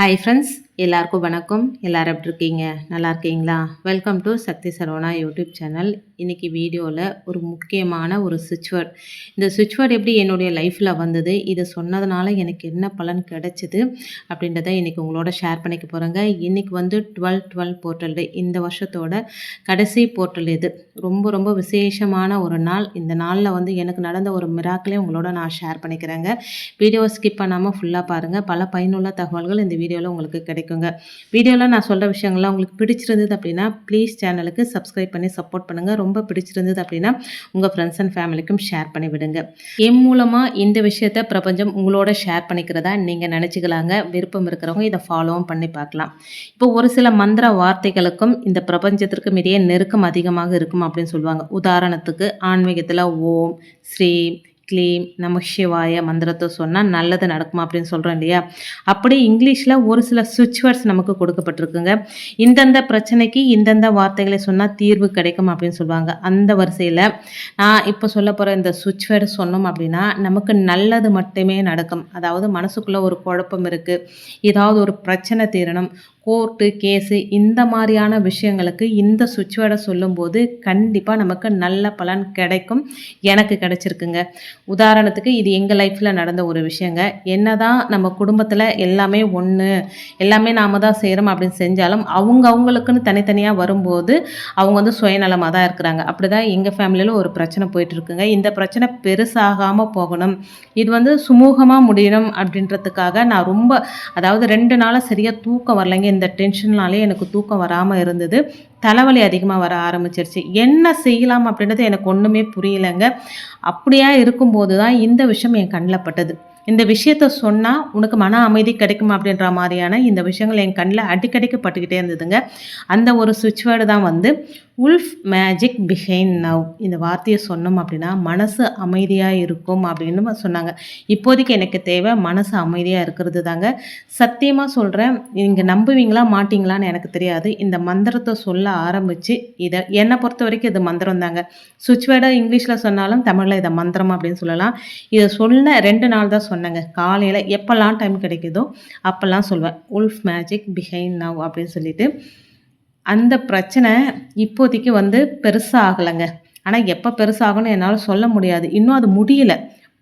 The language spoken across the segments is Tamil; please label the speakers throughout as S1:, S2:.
S1: ഹായ് ഫ്രണ്ട്സ് எல்லாருக்கும் வணக்கம் எல்லோரும் எப்படி இருக்கீங்க நல்லா இருக்கீங்களா welcome to Sakthi Saravana YouTube channel இன்றைக்கி வீடியோவில் ஒரு முக்கியமான ஒரு சுவிட்ச்வேர்ட் இந்த சுவிட்ச்வேர்ட் எப்படி என்னுடைய லைஃப்பில் வந்தது இதை சொன்னதுனால எனக்கு என்ன பலன் கிடைச்சிது அப்படின்றத இன்றைக்கி உங்களோட ஷேர் பண்ணிக்க போகிறேங்க இன்றைக்கி வந்து டுவெல் டுவெல் போர்ட்டல் டே இந்த வருஷத்தோட கடைசி போர்ட்டல் இது ரொம்ப ரொம்ப விசேஷமான ஒரு நாள் இந்த நாளில் வந்து எனக்கு நடந்த ஒரு மிராக்கிலே உங்களோட நான் ஷேர் பண்ணிக்கிறேங்க வீடியோவை ஸ்கிப் பண்ணாமல் ஃபுல்லாக பாருங்கள் பல பயனுள்ள தகவல்கள் இந்த வீடியோவில் உங்களுக்கு கிடைக்கும் பண்ணிக்கோங்க வீடியோவில் நான் சொல்கிற விஷயங்கள்லாம் உங்களுக்கு பிடிச்சிருந்தது அப்படின்னா ப்ளீஸ் சேனலுக்கு சப்ஸ்கிரைப் பண்ணி சப்போர்ட் பண்ணுங்கள் ரொம்ப பிடிச்சிருந்தது அப்படின்னா உங்கள் ஃப்ரெண்ட்ஸ் அண்ட் ஃபேமிலிக்கும் ஷேர் பண்ணி விடுங்க என் மூலமாக இந்த விஷயத்தை பிரபஞ்சம் உங்களோட ஷேர் பண்ணிக்கிறதா நீங்கள் நினச்சிக்கலாங்க விருப்பம் இருக்கிறவங்க இதை ஃபாலோவும் பண்ணி பார்க்கலாம் இப்போ ஒரு சில மந்திர வார்த்தைகளுக்கும் இந்த பிரபஞ்சத்திற்கும் இடையே நெருக்கம் அதிகமாக இருக்கும் அப்படின்னு சொல்லுவாங்க உதாரணத்துக்கு ஆன்மீகத்தில் ஓம் ஸ்ரீ க்ளீம் நமசிவாய மந்திரத்தை சொன்னால் நல்லது நடக்குமா அப்படின்னு சொல்கிறோம் இல்லையா அப்படி இங்கிலீஷில் ஒரு சில சுவிட்ச் வேர்ட்ஸ் நமக்கு கொடுக்கப்பட்டிருக்குங்க இந்தந்த பிரச்சனைக்கு இந்தந்த வார்த்தைகளை சொன்னால் தீர்வு கிடைக்கும் அப்படின்னு சொல்லுவாங்க அந்த வரிசையில் நான் இப்போ சொல்ல போகிற இந்த சுவிட்ச் வேர்டு சொன்னோம் அப்படின்னா நமக்கு நல்லது மட்டுமே நடக்கும் அதாவது மனசுக்குள்ளே ஒரு குழப்பம் இருக்குது ஏதாவது ஒரு பிரச்சனை தீரணும் கோர்ட்டு கேஸு இந்த மாதிரியான விஷயங்களுக்கு இந்த சுவிட்ச் வேர்டை சொல்லும்போது கண்டிப்பாக நமக்கு நல்ல பலன் கிடைக்கும் எனக்கு கிடைச்சிருக்குங்க உதாரணத்துக்கு இது எங்கள் லைஃப்பில் நடந்த ஒரு விஷயங்க என்ன தான் நம்ம குடும்பத்தில் எல்லாமே ஒன்று எல்லாமே நாம் தான் செய்கிறோம் அப்படின்னு செஞ்சாலும் அவங்க அவங்களுக்குன்னு தனித்தனியாக வரும்போது அவங்க வந்து சுயநலமாக தான் இருக்கிறாங்க அப்படி தான் எங்கள் ஃபேமிலியில் ஒரு பிரச்சனை போயிட்டுருக்குங்க இந்த பிரச்சனை பெருசாகாமல் போகணும் இது வந்து சுமூகமாக முடியணும் அப்படின்றதுக்காக நான் ரொம்ப அதாவது ரெண்டு நாளாக சரியாக தூக்கம் வரலைங்க இந்த டென்ஷன்னாலே எனக்கு தூக்கம் வராமல் இருந்தது தலைவலி அதிகமாக வர ஆரம்பிச்சிருச்சு என்ன செய்யலாம் அப்படின்றது எனக்கு ஒன்றுமே புரியலைங்க அப்படியா இருக்கும்போது தான் இந்த விஷயம் என் கண்ணில் பட்டது இந்த விஷயத்த சொன்னால் உனக்கு மன அமைதி கிடைக்கும் அப்படின்ற மாதிரியான இந்த விஷயங்கள் என் கண்ணில் அடிக்கடிக்கப்பட்டுக்கிட்டே இருந்ததுங்க அந்த ஒரு சுவிட்ச் வேர்டு தான் வந்து உல்ஃப் மேஜிக் பிஹைண்ட் நவ் இந்த வார்த்தையை சொன்னோம் அப்படின்னா மனசு அமைதியாக இருக்கும் அப்படின்னு சொன்னாங்க இப்போதைக்கு எனக்கு தேவை மனசு அமைதியாக இருக்கிறது தாங்க சத்தியமாக சொல்கிறேன் இங்கே நம்புவீங்களா மாட்டிங்களான்னு எனக்கு தெரியாது இந்த மந்திரத்தை சொல்ல ஆரம்பித்து இதை என்னை பொறுத்த வரைக்கும் இது மந்திரம் தாங்க சுவிட்ச் வேர்டாக இங்கிலீஷில் சொன்னாலும் தமிழில் இதை மந்திரம் அப்படின்னு சொல்லலாம் இதை சொன்ன ரெண்டு நாள் தான் சொன்னேங்க காலையில் எப்போல்லாம் டைம் கிடைக்குதோ அப்போல்லாம் சொல்லுவேன் உல்ஃப் மேஜிக் பிஹைண்ட் நவ் அப்படின்னு சொல்லிட்டு அந்த பிரச்சனை இப்போதைக்கு வந்து பெருசாக ஆகலைங்க ஆனால் எப்போ பெருசாகணும்னு என்னால் சொல்ல முடியாது இன்னும் அது முடியல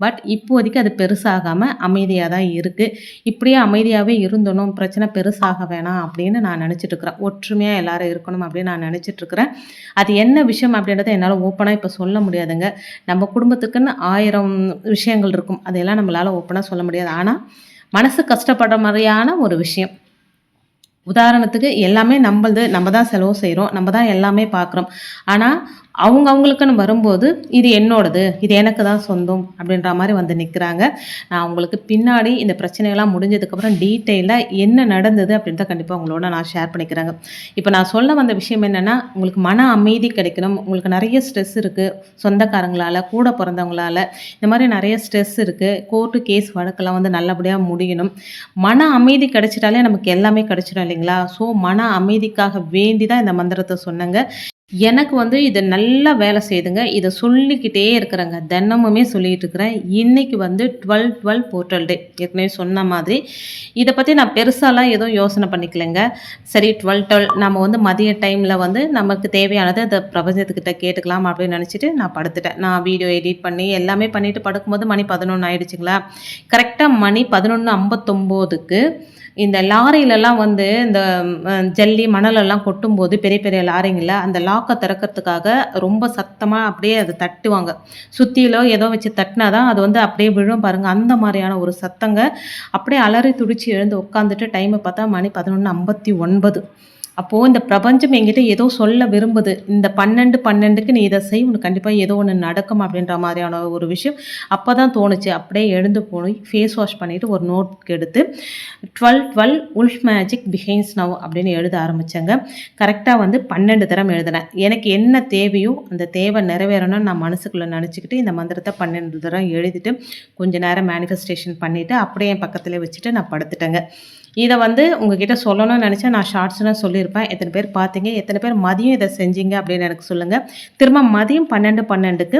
S1: பட் இப்போதைக்கு அது பெருசாகாமல் அமைதியாக தான் இருக்குது இப்படியே அமைதியாகவே இருந்தணும் பிரச்சனை பெருசாக வேணாம் அப்படின்னு நான் நினச்சிட்ருக்குறேன் ஒற்றுமையாக எல்லோரும் இருக்கணும் அப்படின்னு நான் நினச்சிட்ருக்குறேன் அது என்ன விஷயம் அப்படின்றத என்னால் ஓப்பனாக இப்போ சொல்ல முடியாதுங்க நம்ம குடும்பத்துக்குன்னு ஆயிரம் விஷயங்கள் இருக்கும் அதையெல்லாம் நம்மளால் ஓப்பனாக சொல்ல முடியாது ஆனால் மனசு கஷ்டப்படுற மாதிரியான ஒரு விஷயம் உதாரணத்துக்கு எல்லாமே நம்மளது நம்ம தான் செலவு செய்கிறோம் நம்ம தான் எல்லாமே பார்க்குறோம் ஆனால் அவங்க அவங்களுக்குன்னு வரும்போது இது என்னோடது இது எனக்கு தான் சொந்தம் அப்படின்ற மாதிரி வந்து நிற்கிறாங்க நான் அவங்களுக்கு பின்னாடி இந்த பிரச்சனைகள்லாம் முடிஞ்சதுக்கப்புறம் டீட்டெயிலாக என்ன நடந்தது அப்படின்றத கண்டிப்பாக அவங்களோட நான் ஷேர் பண்ணிக்கிறாங்க இப்போ நான் சொல்ல வந்த விஷயம் என்னென்னா உங்களுக்கு மன அமைதி கிடைக்கணும் உங்களுக்கு நிறைய ஸ்ட்ரெஸ் இருக்குது சொந்தக்காரங்களால் கூட பிறந்தவங்களால் இந்த மாதிரி நிறைய ஸ்ட்ரெஸ் இருக்குது கோர்ட்டு கேஸ் வழக்கெல்லாம் வந்து நல்லபடியாக முடியணும் மன அமைதி கிடைச்சிட்டாலே நமக்கு எல்லாமே கிடைச்சிடும் சரிங்களா ஸோ மன அமைதிக்காக வேண்டி தான் இந்த மந்திரத்தை சொன்னேங்க எனக்கு வந்து இதை நல்லா வேலை செய்துங்க இதை சொல்லிக்கிட்டே இருக்கிறேங்க தினமுமே சொல்லிகிட்டு இருக்கிறேன் இன்றைக்கி வந்து டுவெல் டுவெல் போர்ட்டல் டே ஏற்கனவே சொன்ன மாதிரி இதை பற்றி நான் பெருசாலாம் எதுவும் யோசனை பண்ணிக்கலைங்க சரி டுவெல் டுவெல் நம்ம வந்து மதிய டைமில் வந்து நமக்கு தேவையானது அந்த பிரபஞ்சத்துக்கிட்ட கேட்டுக்கலாம் அப்படின்னு நினச்சிட்டு நான் படுத்துட்டேன் நான் வீடியோ எடிட் பண்ணி எல்லாமே பண்ணிவிட்டு படுக்கும்போது மணி பதினொன்று ஆயிடுச்சுங்களா கரெக்டாக மணி பதினொன்று ஐம்பத்தொம்போதுக்கு இந்த லாரியிலலாம் வந்து இந்த ஜல்லி மணலெல்லாம் கொட்டும்போது பெரிய பெரிய லாரிங்களில் அந்த லாக்கை திறக்கிறதுக்காக ரொம்ப சத்தமாக அப்படியே அதை தட்டுவாங்க சுற்றியிலோ ஏதோ வச்சு தட்டினா தான் அது வந்து அப்படியே விழும் பாருங்கள் அந்த மாதிரியான ஒரு சத்தங்க அப்படியே அலறி துடிச்சு எழுந்து உட்காந்துட்டு டைமை பார்த்தா மணி பதினொன்று ஐம்பத்தி ஒன்பது அப்போது இந்த பிரபஞ்சம் எங்கிட்ட ஏதோ சொல்ல விரும்புது இந்த பன்னெண்டு பன்னெண்டுக்கு நீ இதை செய் உனக்கு கண்டிப்பாக ஏதோ ஒன்று நடக்கும் அப்படின்ற மாதிரியான ஒரு விஷயம் அப்போ தான் தோணுச்சு அப்படியே எழுந்து போய் ஃபேஸ் வாஷ் பண்ணிவிட்டு ஒரு நோட் எடுத்து twelve twelve wolf magic begins now அப்படின்னு எழுத ஆரம்பித்தேங்க கரெக்டாக வந்து பன்னெண்டு தரம் எழுதினேன் எனக்கு என்ன தேவையோ அந்த தேவை நிறைவேறணும்னு நான் மனசுக்குள்ளே நினச்சிக்கிட்டு இந்த மந்திரத்தை பன்னெண்டு தரம் எழுதிட்டு கொஞ்சம் நேரம் மேனிஃபெஸ்டேஷன் பண்ணிவிட்டு அப்படியே என் பக்கத்தில் வச்சுட்டு நான் படுத்துட்டேங்க இதை வந்து உங்ககிட்ட சொல்லணும்னு நினச்சா நான் ஷார்ட்ஸ்லாம் சொல்லியிருப்பேன் எத்தனை பேர் பார்த்தீங்க எத்தனை பேர் மதியம் இதை செஞ்சீங்க அப்படின்னு எனக்கு சொல்லுங்கள் திரும்ப மதியம் பன்னெண்டு பன்னெண்டுக்கு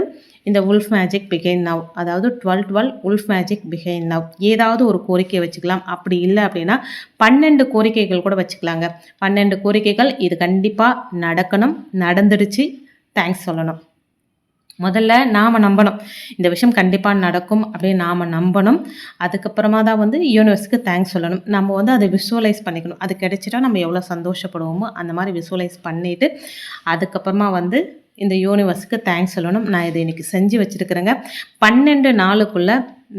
S1: இந்த உல்ஃப் மேஜிக் பிகைன் நவ் அதாவது twelve twelve wolf magic begin now ஏதாவது ஒரு கோரிக்கை வச்சுக்கலாம் அப்படி இல்லை அப்படின்னா பன்னெண்டு கோரிக்கைகள் கூட வச்சுக்கலாங்க பன்னெண்டு கோரிக்கைகள் இது கண்டிப்பாக நடக்கணும் நடந்துடுச்சு தேங்க்ஸ் சொல்லணும் முதல்ல நாம் நம்பணும் இந்த விஷயம் கண்டிப்பாக நடக்கும் அப்படின்னு நாம் நம்பணும் அதுக்கப்புறமா தான் வந்து யூனிவர்ஸுக்கு தேங்க்ஸ் சொல்லணும் நம்ம வந்து அதை விஷுவலைஸ் பண்ணிக்கணும் அது கிடைச்சிட்டா நம்ம எவ்வளோ சந்தோஷப்படுவோமோ அந்த மாதிரி விஷுவலைஸ் பண்ணிவிட்டு அதுக்கப்புறமா வந்து இந்த யூனிவர்ஸுக்கு தேங்க்ஸ் சொல்லணும் நான் இதை இன்றைக்கி செஞ்சு வச்சுருக்கிறேங்க பன்னெண்டு நாளுக்குள்ளே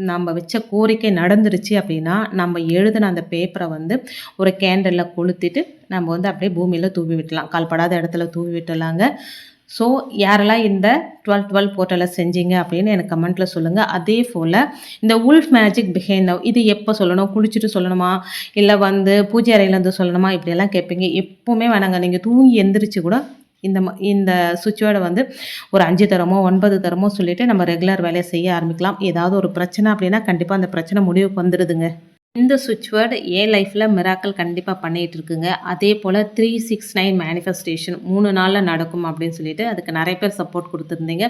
S1: நம்ம வச்ச கோரிக்கை நடந்துருச்சு அப்படின்னா நம்ம எழுதின அந்த பேப்பரை வந்து ஒரு கேண்டலில் கொளுத்திட்டு நம்ம வந்து அப்படியே பூமியில் தூவி விட்டலாம் கால்படாத இடத்துல தூவி விட்டலாங்க ஸோ யாரெல்லாம் இந்த டுவெல் டுவெல் போர்ட்டலில் செஞ்சீங்க அப்படின்னு எனக்கு கமெண்ட்டில் சொல்லுங்கள் அதே போல் இந்த உல்ஃப் மேஜிக் பிஹைண்ட் இது எப்போ சொல்லணும் குளிச்சுட்டு சொல்லணுமா இல்லை வந்து பூஜை அறையிலேருந்து சொல்லணுமா இப்படியெல்லாம் கேட்பீங்க எப்போவுமே வேணாங்க நீங்கள் தூங்கி எந்திரிச்சு கூட இந்த இந்த சுவிட்சோட வந்து ஒரு அஞ்சு தரமோ ஒன்பது தரமோ சொல்லிவிட்டு நம்ம ரெகுலர் வேலையை செய்ய ஆரம்பிக்கலாம் ஏதாவது ஒரு பிரச்சனை அப்படின்னா கண்டிப்பாக அந்த பிரச்சனை முடிவுக்கு வந்துடுதுங்க இந்த சுவிட்ச் வேர்டு லைஃப்பில் மிராக்கள் கண்டிப்பாக பண்ணிகிட்டு இருக்குங்க அதே போல் த்ரீ சிக்ஸ் நைன் மேனிஃபெஸ்டேஷன் மூணு நாளில் நடக்கும் அப்படின்னு சொல்லிட்டு அதுக்கு நிறைய பேர் சப்போர்ட் கொடுத்துருந்தீங்க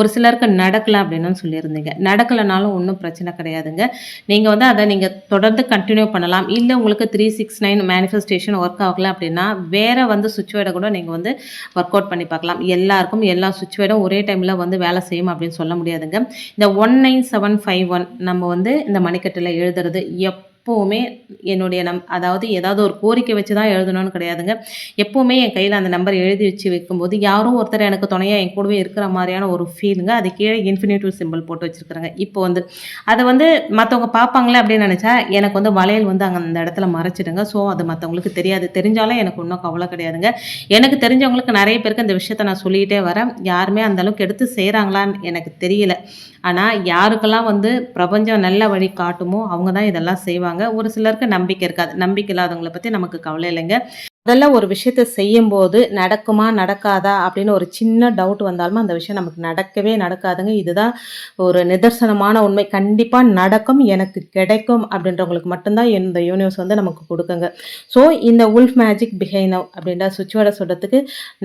S1: ஒரு சிலருக்கு நடக்கலை அப்படின்னு சொல்லியிருந்தீங்க நடக்கலைனாலும் ஒன்றும் பிரச்சனை கிடையாதுங்க நீங்கள் வந்து அதை நீங்கள் தொடர்ந்து கண்டினியூ பண்ணலாம் இல்லை உங்களுக்கு three six nine manifestation work ஆகலை அப்படின்னா வேறு வந்து சுவிட்ச் வேர்டை கூட நீங்கள் வந்து ஒர்க் அவுட் பண்ணி பார்க்கலாம் எல்லாருக்கும் எல்லா சுவிட்ச் வேர்டும் ஒரே டைமில் வந்து வேலை செய்யும் அப்படின்னு சொல்ல முடியாதுங்க இந்த one nine seven five one நம்ம வந்து இந்த மணிக்கட்டில் எழுதுறது எப் எப்போவுமே என்னுடைய நம் அதாவது ஏதாவது ஒரு கோரிக்கை வச்சு தான் எழுதணும்னு கிடையாதுங்க எப்போவுமே என் கையில் அந்த நம்பர் எழுதி வச்சு வைக்கும்போது யாரும் ஒருத்தர் எனக்கு துணையாக என் கூடவே இருக்கிற மாதிரியான ஒரு ஃபீலுங்க அது கீழே இன்ஃபினிட்டிவ் சிம்பிள் போட்டு வச்சுருக்குறாங்க இப்போ வந்து அதை வந்து மற்றவங்க பார்ப்பாங்களே அப்படின்னு நினச்சா எனக்கு வந்து வளையல் வந்து அங்கே அந்த இடத்துல மறைச்சிடுங்க ஸோ அது மற்றவங்களுக்கு தெரியாது தெரிஞ்சாலும் எனக்கு ஒன்றும் கவலை கிடையாதுங்க எனக்கு தெரிஞ்சவங்களுக்கு நிறைய பேருக்கு இந்த விஷயத்த நான் சொல்லிகிட்டே வரேன் யாருமே அந்தளவுக்கு எடுத்து செய்கிறாங்களான்னு எனக்கு தெரியல ஆனால் யாருக்கெல்லாம் வந்து பிரபஞ்சம் நல்ல வழி காட்டுமோ அவங்க தான் இதெல்லாம் செய்வாங்க ஒரு சிலருக்கு நம்பிக்கை இருக்காது நம்பிக்கை இல்லாதவங்களை பற்றி நமக்கு கவலை இல்லைங்க முதல்ல ஒரு விஷயத்த செய்யும்போது நடக்குமா நடக்காதா அப்படின்னு ஒரு சின்ன டவுட் வந்தாலும் அந்த விஷயம் நமக்கு நடக்கவே நடக்காதுங்க இதுதான் ஒரு நிதர்சனமான உண்மை கண்டிப்பாக நடக்கும் எனக்கு கிடைக்கும் அப்படின்றவங்களுக்கு மட்டும்தான் இந்த யூனிவர்ஸ் வந்து நமக்கு கொடுக்குங்க ஸோ இந்த உல்ஃப் மேஜிக் பிஹைண்ட் அப்படின்ற சுவிட்சோட சொல்கிறதுக்கு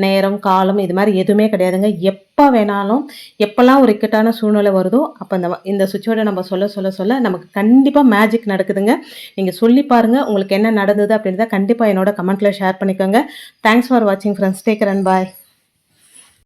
S1: நேரம் காலம் இது மாதிரி எதுவுமே கிடையாதுங்க எப்போ வேணாலும் எப்போல்லாம் ஒரு இக்கட்டான சூழ்நிலை வருதோ அப்போ இந்த இந்த சுவிட்சோட நம்ம சொல்ல சொல்ல சொல்ல நமக்கு கண்டிப்பாக மேஜிக் நடக்குதுங்க நீங்கள் சொல்லி பாருங்கள் உங்களுக்கு என்ன நடந்தது அப்படின்றத கண்டிப்பாக என்னோட கமெண்ட்டில் ஷேர் ஷேர் பண்ணிக்கோங்க தேங்க்ஸ் ஃபார் வாட்சிங் ஃப்ரெண்ட்ஸ் டேக்கர் அண்ட் பாய்